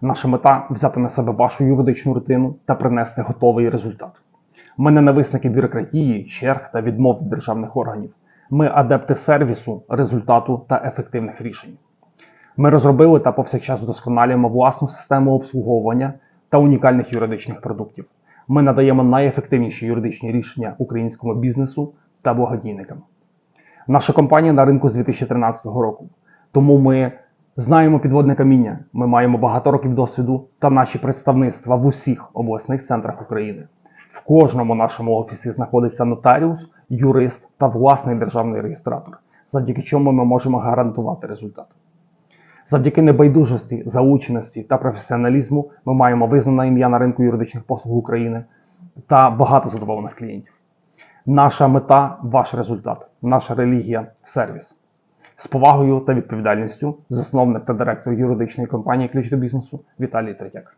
Наша мета взяти на себе вашу юридичну рутину та принести готовий результат. Ми не нависники бюрократії, черг та відмов від державних органів. Ми адепти сервісу, результату та ефективних рішень. Ми розробили та повсякчас вдосконалюємо власну систему обслуговування та унікальних юридичних продуктів. Ми надаємо найефективніші юридичні рішення українському бізнесу та благодійникам. Наша компанія на ринку з 2013 року. Тому ми знаємо підводне каміння. Ми маємо багато років досвіду та наші представництва в усіх обласних центрах України. В кожному нашому офісі знаходиться нотаріус, юрист та власний державний реєстратор, завдяки чому ми можемо гарантувати результат. Завдяки небайдужості, залученості та професіоналізму ми маємо визнане ім'я на ринку юридичних послуг України та багато задоволених клієнтів. Наша мета ваш результат, наша релігія сервіс. З повагою та відповідальністю засновник та директор юридичної компанії Ключ до бізнесу Віталій Третяк.